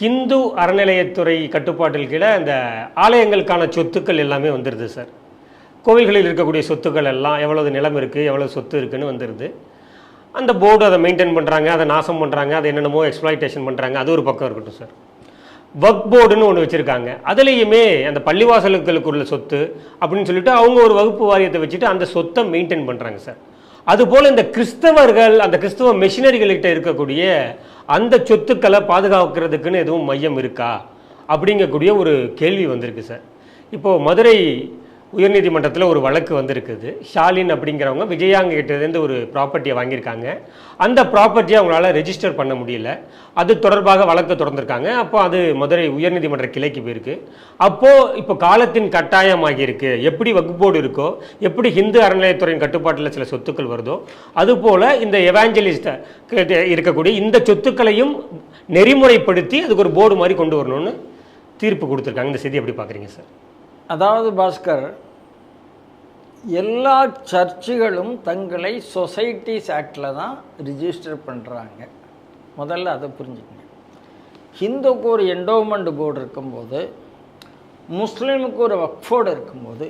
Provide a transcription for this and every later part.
ஹிந்து அறநிலையத்துறை கட்டுப்பாட்டில் கீழே இந்த ஆலயங்களுக்கான சொத்துக்கள் எல்லாமே வந்துடுது சார். கோவில்களில் இருக்கக்கூடிய சொத்துக்கள் எல்லாம் எவ்வளவு நிலம் இருக்குது எவ்வளவு சொத்து இருக்குன்னு வந்துடுது அந்த போர்டு அதை மெயின்டைன் பண்ணுறாங்க அதை நாசம் பண்ணுறாங்க அதை என்னென்னமோ எக்ஸ்ப்ளாய்டேஷன் பண்ணுறாங்க அது ஒரு பக்கம் இருக்கட்டும் சார். வக் போர்டுன்னு ஒன்று வச்சுருக்காங்க. அதுலேயுமே அந்த பள்ளிவாசலுக்களுக்கு உள்ள சொத்து அப்படின்னு சொல்லிட்டு அவங்க ஒரு வகுப்பு வாரியத்தை வச்சுட்டு அந்த சொத்தை மெயின்டைன் பண்ணுறாங்க சார். அதுபோல் இந்த கிறிஸ்தவர்கள் அந்த கிறிஸ்தவ மிஷினரிகள்கிட்ட இருக்கக்கூடிய அந்த சொத்துக்களை பாதுகாக்கிறதுக்குன்னு எதுவும் மையம் இருக்கா? அப்படிங்கக்கூடிய ஒரு கேள்வி வந்திருக்கு சார். இப்போது மதுரை உயர்நீதிமன்றத்தில் ஒரு வழக்கு வந்திருக்குது. ஷாலின் அப்படிங்கிறவங்க விஜயாங்க கிட்டேருந்து ஒரு ப்ராப்பர்ட்டியை வாங்கியிருக்காங்க. அந்த ப்ராப்பர்ட்டியை அவங்களால ரெஜிஸ்டர் பண்ண முடியல. அது தொடர்பாக வழக்கு தொடர்ந்துருக்காங்க. அப்போ அது மதுரை உயர்நீதிமன்ற கிளைக்கு போயிருக்கு. அப்போது இப்போ காலத்தின் கட்டாயமாகி இருக்கு எப்படி வகுப்போடு இருக்கோ எப்படி ஹிந்து அறநிலையத்துறையின் கட்டுப்பாட்டில் சில சொத்துக்கள் வருதோ அதுபோல் இந்த எவாஞ்சலிஸ்ட இருக்கக்கூடிய இந்த சொத்துக்களையும் நெறிமுறைப்படுத்தி அதுக்கு ஒரு போர்டு மாதிரி கொண்டு வரணும்னு தீர்ப்பு கொடுத்துருக்காங்க. இந்த செய்தி எப்படி பார்க்குறீங்க சார்? அதாவது பாஸ்கர் எல்லா சர்ச்சுகளும் தங்களை சொசைட்டிஸ் ஆக்டில் தான் ரிஜிஸ்டர் பண்ணுறாங்க முதல்ல அதை புரிஞ்சுக்கங்க. ஹிந்துக்கு ஒரு என்டோமெண்ட் போர்டு இருக்கும்போது முஸ்லீமுக்கு ஒரு வக்ஃபோர்டு இருக்கும்போது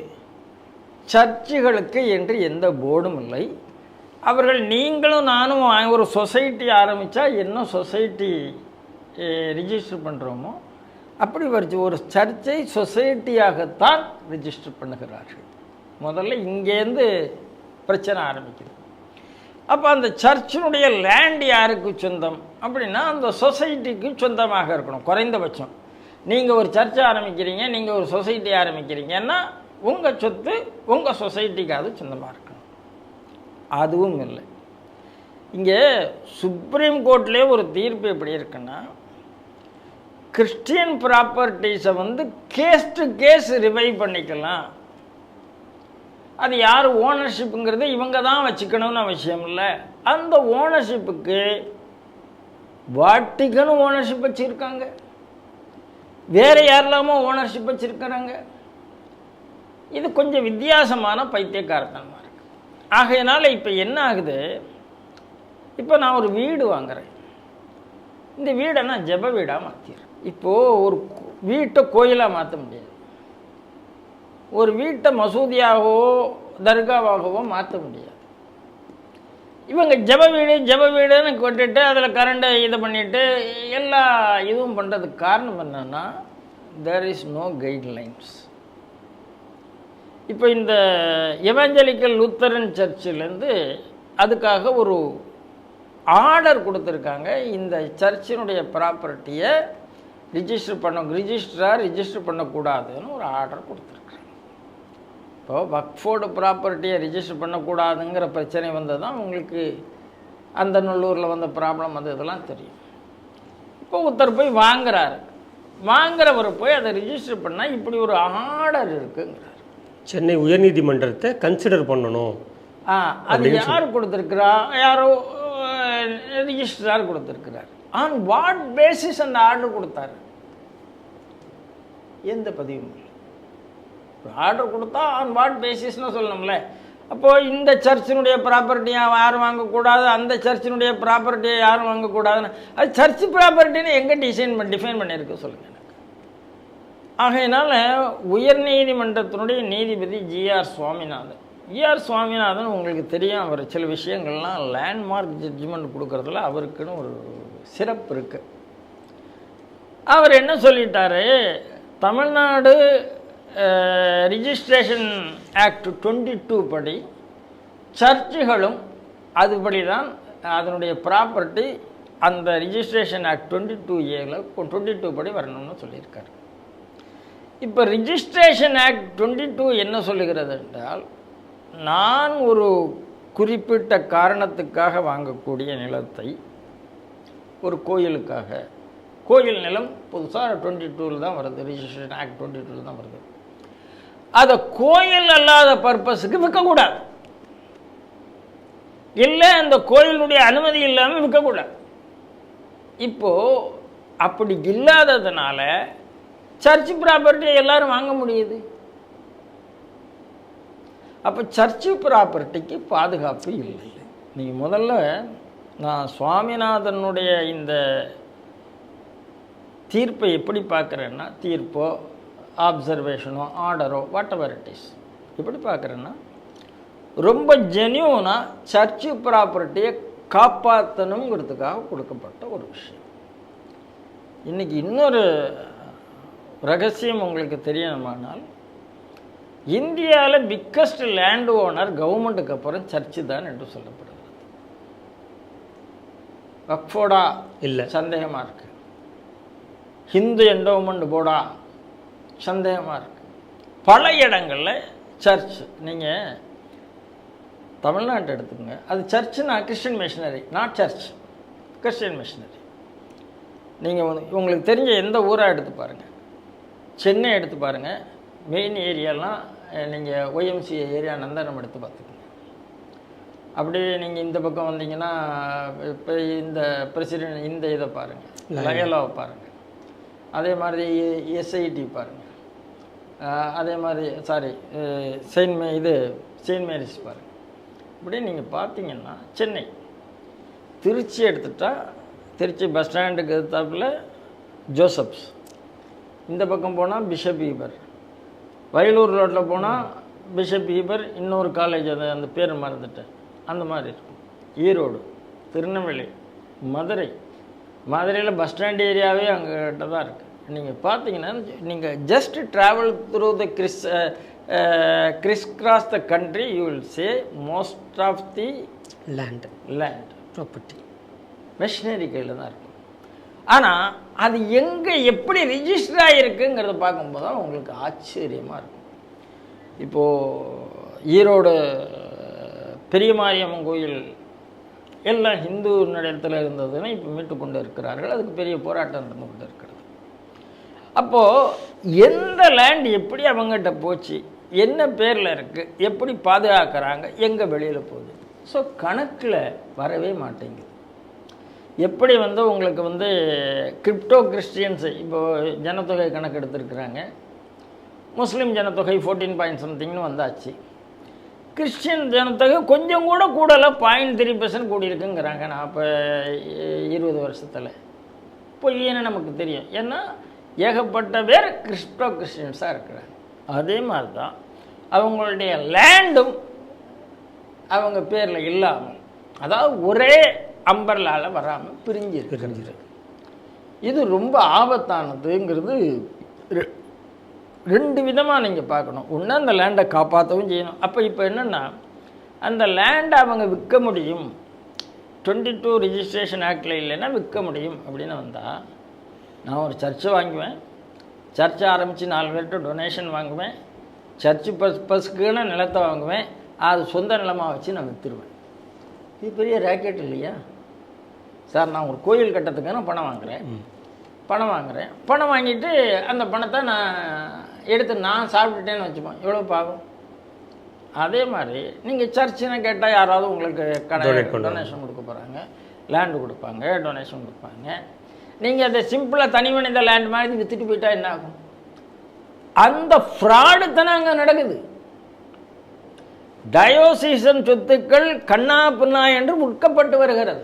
சர்ச்சுகளுக்கு என்று எந்த போர்டும் இல்லை. அவர்கள் நீங்களும் நானும் ஒரு சொசைட்டி ஆரம்பித்தா என்ன சொசைட்டி ரிஜிஸ்டர் பண்ணுறோமோ அப்படி வருது ஒரு சர்ச்சை சொசைட்டியாகத்தான் ரிஜிஸ்டர் பண்ணுகிறார்கள். முதல்ல இங்கேருந்து பிரச்சனை ஆரம்பிக்குது. அப்போ அந்த சர்ச்சினுடைய லேண்ட் யாருக்கு சொந்தம்? அப்படின்னா அந்த சொசைட்டிக்கு சொந்தமாக இருக்கணும் குறைந்தபட்சம். நீங்கள் ஒரு சர்ச்சை ஆரம்பிக்கிறீங்க நீங்கள் ஒரு சொசைட்டி ஆரம்பிக்கிறீங்கன்னா உங்கள் சொத்து உங்கள் சொசைட்டிக்காவது சொந்தமாக இருக்கணும். அதுவும் இல்லை. இங்கே சுப்ரீம் கோர்ட்லேயே ஒரு தீர்ப்பு எப்படி இருக்குன்னா கிறிஸ்டியன் ப்ராப்பர்ட்டிஸை வந்து கேஸ் டு கேஸ் ரிவைவ் பண்ணிக்கலாம். அது யார் ஓனர்ஷிப்புங்கிறது இவங்க தான் வச்சுக்கணும்னு அவசியம் இல்லை. அந்த ஓனர்ஷிப்புக்கு வாட்டிக்கனும் ஓனர்ஷிப் வச்சுருக்காங்க. வேறு யாரெல்லாமோ ஓனர்ஷிப் வச்சுருக்கிறாங்க. இது கொஞ்சம் வித்தியாசமான பைத்தியக்காரத்தனமாக இருக்குது ஆகையினால இப்போ என்ன ஆகுது? இப்போ நான் ஒரு வீடு வாங்குறேன். இந்த வீடை நான் ஜெப வீடாக மாற்றிடுறேன் இப்போது ஒரு வீட்டை கோயிலாக மாற்ற முடியாது. ஒரு வீட்டை மசூதியாகவோ தர்காவாகவோ மாற்ற முடியாது. இவங்க ஜெப வீடு ஜெப வீடுன்னு கொட்டுட்டு அதில் கரண்டை இது பண்ணிவிட்டு எல்லா இதுவும் பண்ணுறதுக்கு காரணம் என்னென்னா தேர் இஸ் நோ கைட்லைன்ஸ் இப்போ இந்த எவாஞ்சலிக்கல் லூத்தரன் சர்ச்சிலேருந்து அதுக்காக ஒரு ஆர்டர் கொடுத்துருக்காங்க. இந்த சர்ச்சினுடைய ப்ராப்பர்ட்டியை ரிஜிஸ்டர் பண்ண ரிஜிஸ்டராக ரிஜிஸ்டர் பண்ணக்கூடாதுன்னு ஒரு ஆர்டர் கொடுத்துருக்காங்க. இப்போ வக்ஃபோர்டு ப்ராப்பர்ட்டியை ரிஜிஸ்டர் பண்ணக்கூடாதுங்கிற பிரச்சனை வந்தது தான் உங்களுக்கு அந்த நல்லூரில் வந்த ப்ராப்ளம் வந்து இதெல்லாம் தெரியும். இப்போ ஒருத்தர் போய் வாங்குறாரு. வாங்குறவர் போய் அதை ரிஜிஸ்டர் பண்ணால் இப்படி ஒரு ஆர்டர் இருக்குங்கிறார். சென்னை உயர்நீதிமன்றத்தை கன்சிடர் பண்ணணும் அது யார் கொடுத்துருக்குறா? யாரோ ரிஜிஸ்ட்ரார் கொடுத்துருக்கிறார். ஆன் வாட் பேசிஸ் அந்த ஆர்டர் கொடுத்தாரு? எந்த பதிவும் இல்லை. ஆர்டர் கொடுத்தா ஆன் வாட் பேசிஸ்னு சொல்லணும்ல. அப்போது இந்த சர்ச்சினுடைய ப்ராப்பர்ட்டியை யாரும் வாங்கக்கூடாது அந்த சர்ச்சினுடைய ப்ராப்பர்ட்டியை யாரும் வாங்கக்கூடாதுன்னு அது சர்ச் ப்ராப்பர்ட்டின்னு எங்கே டிசைன் பண்ணி டிஃபைன் பண்ணியிருக்கு சொல்லுங்கள் எனக்கு. ஆகையினால உயர்நீதிமன்றத்தினுடைய நீதிபதி ஜிஆர் சுவாமிநாதன். ஜிஆர் சுவாமிநாதன் உங்களுக்கு தெரியும் அவர் சில விஷயங்கள்லாம் லேண்ட்மார்க் ஜட்ஜ்மெண்ட் கொடுக்குறதுல அவருக்குன்னு ஒரு சிறப்பு இருக்குது அவர் என்ன சொல்லிட்டாரு? Tamil Nadu registration act twenty two படி சர்ச்சுகளும் அதுபடி தான் அதனுடைய ப்ராப்பர்ட்டி அந்த ரிஜிஸ்ட்ரேஷன் ஆக்ட் டுவெண்ட்டி டூ ஏல டுவெண்ட்டி டூ படி வரணும்னு சொல்லியிருக்காரு. இப்போ ரிஜிஸ்ட்ரேஷன் ஆக்ட் டுவெண்ட்டி டூ என்ன சொல்லுகிறது என்றால் நான் ஒரு குறிப்பிட்ட காரணத்துக்காக வாங்கக்கூடிய நிலத்தை ஒரு கோயிலுக்காக. கோயில் நிலம் புதுசாக டுவெண்ட்டி டூவில் தான் வருது ரிஜிஸ்ட்ரேஷன் ஆக்ட் டுவெண்ட்டி டூவில் தான் வருது. அதை கோயில் அல்லாத பர்பஸுக்கு விற்கக்கூடாது. இல்லை அந்த கோயிலுடைய அனுமதி இல்லாமல் விற்கக்கூடாது. இப்போது அப்படி இல்லாததுனால சர்ச் ப்ராப்பர்ட்டியை எல்லோரும் வாங்க முடியுது. அப்போ சர்ச்சு ப்ராப்பர்ட்டிக்கு பாதுகாப்பு இல்லை. நீங்கள் முதல்ல நான் சுவாமிநாதனுடைய இந்த தீர்ப்பை எப்படி பார்க்குறேன்னா தீர்ப்போ ஆப்சர்வேஷனோ ஆர்டரோ வாட் எவர் இட் இஸ் எப்படி பார்க்குறேன்னா ரொம்ப ஜென்யூனாக சர்ச்சு ப்ராப்பர்ட்டியை காப்பாற்றணுங்கிறதுக்காக கொடுக்கப்பட்ட ஒரு விஷயம். இன்றைக்கி இன்னொரு ரகசியம் உங்களுக்கு தெரியணுமானால் இந்தியாவில் பிக்கஸ்ட் லேண்ட் ஓனர் கவர்மெண்ட்டுக்கு அப்புறம் சர்ச்சு தான் என்று சொல்லப்படுகிறது. வக்ஃபோடா இல்லை. சந்தேகமாக இருக்கு. ஹிந்து என்டோமெண்ட் போர்டா சந்தேகமாக இருக்கு. பல இடங்களில் சர்ச் நீங்கள் தமிழ்நாட்டை எடுத்துக்கோங்க. அது சர்ச்சுனா Christian missionary not church Christian missionary நீங்கள் உங்களுக்கு தெரிஞ்ச எந்த ஊராக எடுத்து பாருங்கள் சென்னை எடுத்து பாருங்கள் மெயின் ஏரியாலாம் நீங்கள் ஒய்எம்சிஏ ஏரியா நந்தனம் எடுத்து பார்த்துக்கோங்க. அப்படியே நீங்கள் இந்த பக்கம் வந்தீங்கன்னா இப்போ இந்த பிரசிடென்ட் இந்த இதை பாருங்கள் லயலாவை பாருங்கள் அதே மாதிரி எஸ்ஐடி பாருங்கள் அதே மாதிரி சாரி செயின்ட் மே இது செயின்ட் மேரிஸ் பாருங்கள் இப்படியே நீங்கள் பார்த்தீங்கன்னா சென்னை. திருச்சி எடுத்துட்டா திருச்சி பஸ் ஸ்டாண்டுக்கு எதிர்த்தாப்புல ஜோசப்ஸ். இந்த பக்கம் போனால் பிஷப் ஈபர். வயலூர் ரோட்டில் போனால் பிஷப் ஈபர் இன்னொரு காலேஜ் அது அந்த பேர் மறந்துட்டேன். அந்த மாதிரி இருக்கும். ஈரோடு திருநெல்வேலி மதுரை. மதுரையில் பஸ் ஸ்டாண்ட் ஏரியாவே அங்கிட்ட தான் இருக்குது நீங்கள் பார்த்தீங்கன்னா நீங்கள் just travel through the criss criss cross the country you will say most of the land land property missionary கையில் தான் இருக்கும் ஆனால் அது எங்கே எப்படி ரிஜிஸ்டர் ஆகிருக்குங்கிறத பார்க்கும்போது தான் உங்களுக்கு ஆச்சரியமாக இருக்கும். இப்போது ஈரோடு பெரிய மாரியம்மன் கோயில் எல்லாம் ஹிந்து இடத்துல இருந்ததுன்னா இப்போ மீட்டு கொண்டு இருக்கிறார்கள். அதுக்கு பெரிய போராட்டம் நடந்து கொண்டு இருக்கிறது. அப்போது எந்த லேண்ட் எப்படி அவங்ககிட்ட போச்சு? என்ன பேரில் இருக்குது எப்படி பாதுகாக்கிறாங்க? எங்கே வெளியில் போகுது? ஸோ கணக்கில் வரவே மாட்டேங்குது. எப்படி வந்து உங்களுக்கு வந்து கிரிப்டோ கிறிஸ்டியன்ஸு இப்போது ஜனத்தொகை கணக்கு எடுத்துருக்குறாங்க முஸ்லீம் ஜனத்தொகை ஃபோர்டீன் பாயிண்ட் சம்திங்னு வந்தாச்சு. கிறிஸ்டியன் ஜனத்தொகை கொஞ்சம் கூட கூடல பாயிண்ட் த்ரீ பர்சன்ட் கூடியிருக்குங்கிறாங்க. நான் இப்போ இருபது வருஷத்தில். பொய்யன்னு நமக்கு தெரியும். ஏன்னா ஏகப்பட்ட பேர் கிறிஸ்டோ கிறிஸ்டியன்ஸாக இருக்கிறாங்க. அதே மாதிரி தான் அவங்களுடைய லேண்டும் அவங்க பேரில் இல்லாமல் அதாவது ஒரே அம்பர்லால் வராமல் பிரிஞ்சு இருக்கிறது இது ரொம்ப ஆபத்தானதுங்கிறது ரெண்டு விதமாக நீங்கள் பார்க்கணும். ஒன்று அந்த லேண்டை காப்பாற்றவும் செய்யணும். அப்போ இப்போ என்னென்னா அந்த லேண்டை அவங்க விற்க முடியும். டுவெண்ட்டி டூ ரிஜிஸ்ட்ரேஷன் ஆக்டில் இல்லைன்னா விற்க முடியும் அப்படின்னு வந்தால் நான் ஒரு சர்ச்சை வாங்குவேன். சர்ச்சை ஆரம்பித்து நாலு பேர்கிட்ட டொனேஷன் வாங்குவேன். சர்ச்சு பஸ் பஸ்க்குன்னு நிலத்தை வாங்குவேன். அது சொந்த நிலமாக வச்சு நான் விற்றுருவேன் இது பெரிய ரேக்கெட் இல்லையா? சார் நான் ஒரு கோயில் கட்டத்துக்கான பணம் வாங்குறேன். பணம் வாங்குறேன். பணம் வாங்கிட்டு அந்த பணத்தை நான் எடுத்து நான் சாப்பிட்டுட்டேன்னு வச்சுப்போம். எவ்வளோ பாகும் அதே மாதிரி நீங்கள் சர்ச்சுன்னு கேட்டால் யாராவது உங்களுக்கு கடை. டொனேஷன் கொடுக்க போகிறாங்க லேண்டு கொடுப்பாங்க டொனேஷன் கொடுப்பாங்க. நீங்கள் அதை சிம்பிளாக தனி மனித லேண்ட் மாதிரி விற்றுட்டு போயிட்டா என்ன ஆகும்? அந்த ஃப்ராடு தானே அங்கே நடக்குது. டயோசீசன் சொத்துக்கள் கண்ணா பின்னா என்று விற்கப்பட்டு வருகிறது.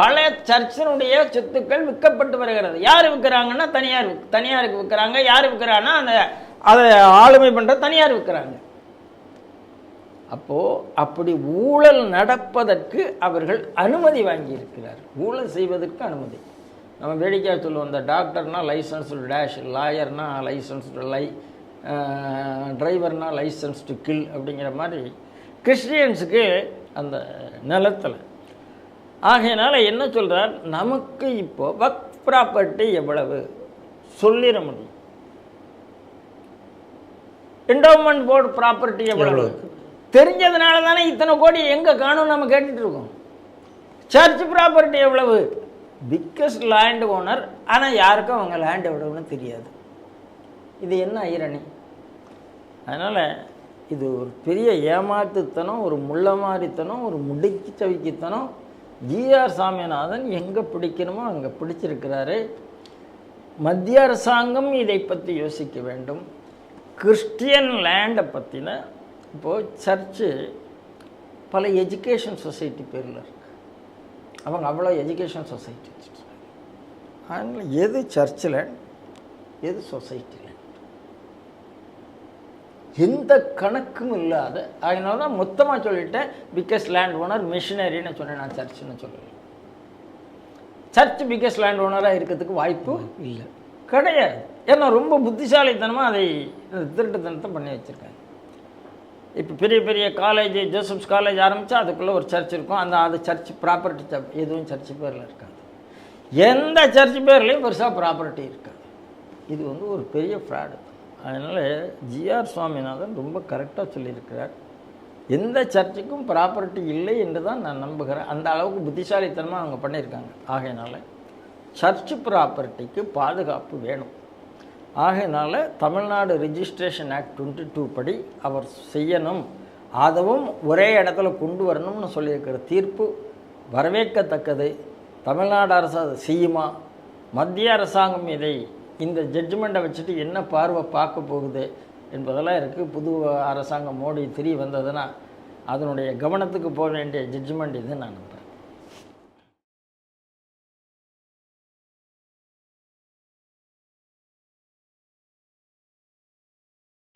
பல சர்ச்சினுடைய சொத்துக்கள் விற்கப்பட்டு வருகிறது. யார் விற்கிறாங்கன்னா தனியார் தனியாருக்கு விற்கிறாங்க. யார் விற்கிறாங்கன்னா அந்த அதை ஆளுமை பண்ணுற தனியார் விற்கிறாங்க. அப்போ அப்படி ஊழல் நடப்பதற்கு அவர்கள் அனுமதி வாங்கி இருக்கிறார் ஊழல் செய்வதற்கு அனுமதி. நம்ம வேடிக்கையாக சொல்லுவோம் இந்த டாக்டர்னா லைசன்ஸ் டேஷ் லாயர்னா லைசன்ஸ் லை டிரைவர்னா லைசன்ஸ் டு கில் அப்படிங்கிற மாதிரி கிறிஸ்டியன்ஸுக்கு அந்த நிலத்தில். ஆகையினால என்ன சொல்றார்? நமக்கு இப்போ வக் ப்ராப்பர்ட்டி எவ்வளவு? சொல்லிட முடியும். என்டோமெண்ட் போர்டு ப்ராப்பர்ட்டி எவ்வளவு? தெரிஞ்சதுனால தானே இத்தனை கோடி எங்கே காணும் நம்ம கேட்டுட்டு இருக்கோம். சர்ச் ப்ராப்பர்ட்டி எவ்வளவு? பிக்கஸ்ட் லேண்ட் ஓனர் ஆனால் யாருக்கும் அவங்க லேண்ட் எவ்வளவுன்னு தெரியாது. இது என்ன ஐரணி? அதனால் இது ஒரு பெரிய ஏமாத்துத்தனம் ஒரு முள்ளமாரித்தனம் ஒரு முடுக்கி சவிக்கித்தனம். ஜிஆர் சாமிநாதன் எங்கே பிடிக்கணுமோ அங்கே பிடிச்சிருக்கிறாரு. மத்திய அரசாங்கம் இதை பற்றி யோசிக்க வேண்டும். கிறிஸ்டியன் லேண்டை பற்றின இப்போது சர்ச்சு பல எஜுகேஷன் சொசைட்டி பேரில் இருக்கு. அவங்க அவ்வளோ எஜுகேஷன் சொசைட்டி அதனால் எது சர்ச்சில் எது சொசைட்டியில் எந்த கணக்கும் இல்லாத அதனால தான் மொத்தமாக சொல்லிட்டேன் பிக்கஸ்ட் லேண்ட் ஓனர் மிஷினரின்னு சொன்னேன் நான் சர்ச்சுன்னு சொல்லலை. சர்ச் பிக்கஸ்ட் லேண்ட் ஓனராக இருக்கிறதுக்கு வாய்ப்பு இல்லை. கிடையாது. ஏன்னா ரொம்ப புத்திசாலித்தனமாக அதை திருட்டுத்தனத்தை பண்ணி வச்சுருக்காங்க. இப்போ பெரிய பெரிய காலேஜ் ஜோசப்ஸ் காலேஜ் ஆரம்பித்தா அதுக்குள்ளே ஒரு சர்ச் இருக்கும். அந்த அது சர்ச் ப்ராப்பர்ட்டி எதுவும் சர்ச் பேரில் இருக்காது. எந்த சர்ச் பேர்லேயும் பெருசாக ப்ராப்பர்ட்டி இருக்காது. இது வந்து ஒரு பெரிய ஃப்ராடு அதனால் ஜிஆர் சுவாமிநாதன் ரொம்ப கரெக்டாக சொல்லியிருக்கிறார். எந்த சர்ச்சுக்கும் ப்ராப்பர்ட்டி இல்லை என்று தான் நான் நம்புகிறேன். அந்த அளவுக்கு புத்திசாலித்தனமாக அவங்க பண்ணியிருக்காங்க. ஆகையினால சர்ச் ப்ராப்பர்ட்டிக்கு பாதுகாப்பு வேணும். ஆகையினால Tamil Nadu registration act twenty two படி அவர் செய்யணும். அதுவும் ஒரே இடத்துல கொண்டு வரணும்னு சொல்லியிருக்கிற தீர்ப்பு வரவேற்கத்தக்கது. தமிழ்நாடு அரசு அதை செய்யுமா? மத்திய அரசாங்கம் இதை இந்த ஜட்ஜ்மெண்ட்டை வச்சுட்டு என்ன பார்வை பார்க்க போகுது என்பதெல்லாம் இருக்குது புது அரசாங்கம் மோடி திரி வந்ததுன்னா அதனுடைய கவனத்துக்கு போக வேண்டிய ஜட்ஜ்மெண்ட் இது நான்